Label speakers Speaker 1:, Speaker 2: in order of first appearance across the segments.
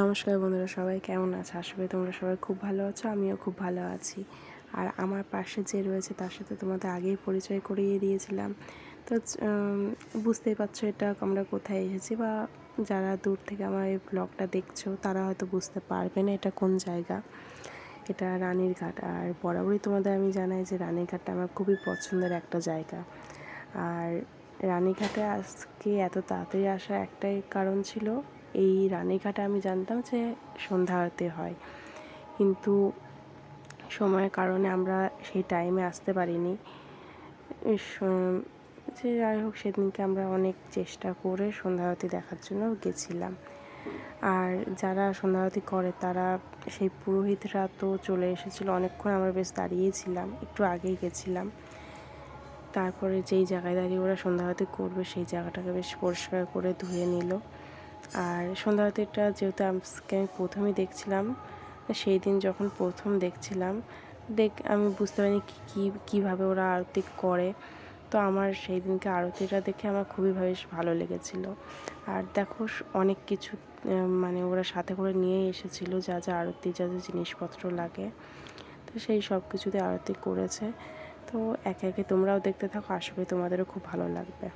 Speaker 1: নমস্কার বন্ধুরা সবাই, কেমন আছে? আশা করি তোমরা সবাই খুব ভালো আছো, আমিও খুব ভালো আছি। আর আমার পাশে যে রয়েছে, তার সাথে তোমাদের আগেই পরিচয় করিয়ে দিয়েছিলাম। তো বুঝতেই পারছ এটা আমরা কোথায় এসেছি বা যারা দূর থেকে আমার এই ব্লগটা দেখছ, তারা হয়তো বুঝতে পারবে না এটা কোন জায়গা। এটা রানীর ঘাট আর বরাবরই তোমাদের আমি জানাই যে রানীর ঘাটটা আমার খুবই পছন্দের একটা জায়গা। আর রানীঘাটে আজকে এত তাড়াতাড়ি আসা একটাই কারণ ছিল এই রানীঘাটে আমি জানতাম যে সন্ধ্যা আরতি হয়। কিন্তু সময়ের কারণে আমরা সেই টাইমে আসতে পারিনি। যে যাই হোক, সেদিনকে আমরা অনেক চেষ্টা করে সন্ধ্যা দেখার জন্য গেছিলাম। আর যারা সন্ধ্যা আরতি করে, তারা সেই পুরোহিতরা তো চলে এসেছিল। অনেকক্ষণ আমরা বেশ দাঁড়িয়েছিলাম, একটু আগেই গেছিলাম। তারপরে যেই জায়গায় দাঁড়িয়ে ওরা সন্ধ্যা আরতি করবে, সেই জায়গাটাকে বেশ পরিষ্কার করে ধুয়ে নিল। আর সন্ধ্যা আরতিটা যেহেতু আজকে আমি প্রথমেই দেখছিলাম, সেই দিন যখন প্রথম দেখছিলাম, দেখ, আমি বুঝতে পারিনি কী কীভাবে ওরা আরতি করে। তো আমার সেই দিনকে আরতিটা দেখে আমার খুবই বেশ ভালো লেগেছিল। আর দেখো, অনেক কিছু মানে ওরা সাথে করে নিয়েই এসেছিল, যা যা আরতি, যা যা জিনিসপত্র লাগে। তো সেই সব কিছুতে আরতি করেছে। তো একে একে তোমরাও দেখতে থাকো করি তোমাদেরও খুব ভালো লাগবে।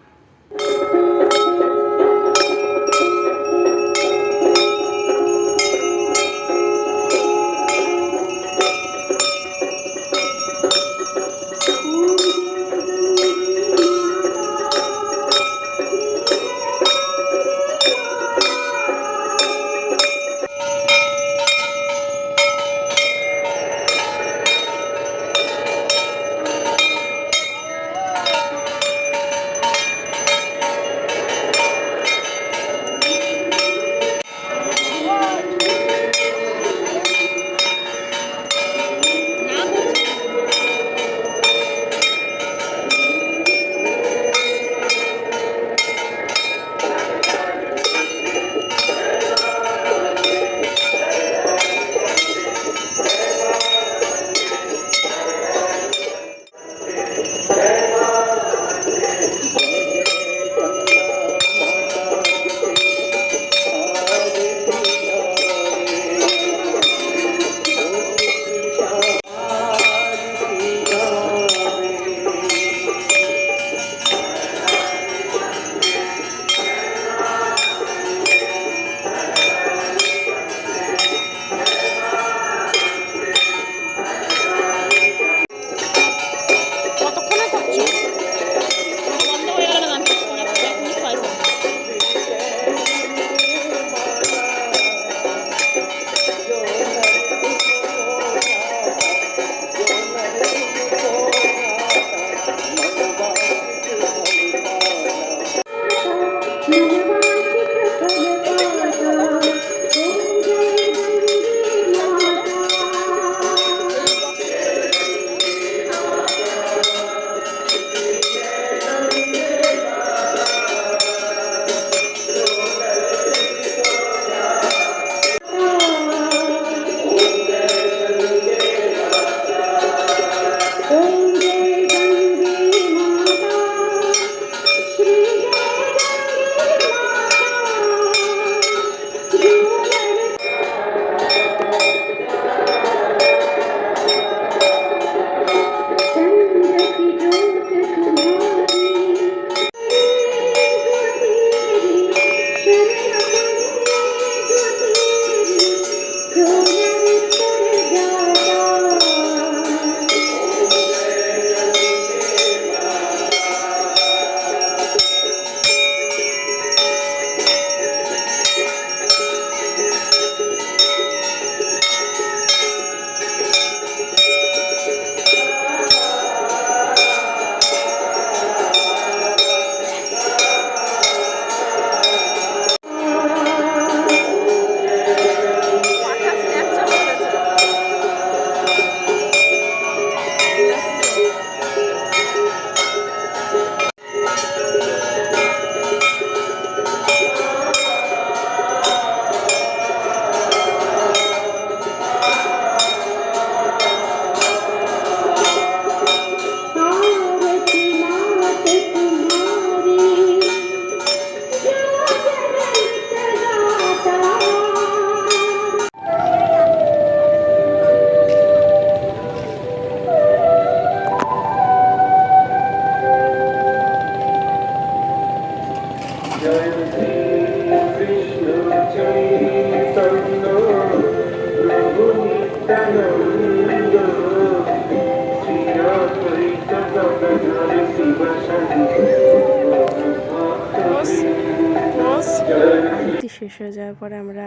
Speaker 1: শেষ হয়ে যাওয়ার পরে আমরা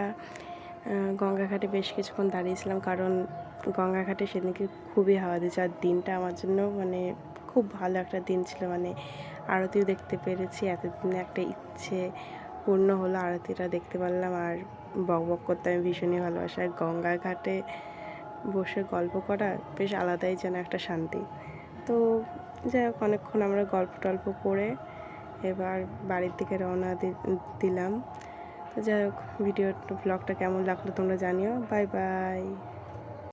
Speaker 1: গঙ্গাঘাটে বেশ কিছুক্ষণ দাঁড়িয়েছিলাম। কারণ গঙ্গাঘাটে সেদিনকে খুবই হাওয়া দিয়েছে। আর দিনটা আমার জন্য মানে খুব ভালো একটা দিন ছিল। মানে আরতিও দেখতে পেরেছি। এতদিনে একটা ইচ্ছে পূর্ণ হলো আরতিটা দেখতে পারলাম। আর বক বক করতে আমি ভীষণই ভালোবাসি। আর গঙ্গাঘাটে বসে গল্প করা বেশ আলাদাই যেন একটা শান্তি। তো যাই হোক, অনেকক্ষণ আমরা গল্প টল্প করে এবার বাড়ির দিকে রওনা দিলাম। তো যাই হোক ভিডিও ব্লগটা কেমন লাগল তোমরা জানিও। Bye bye.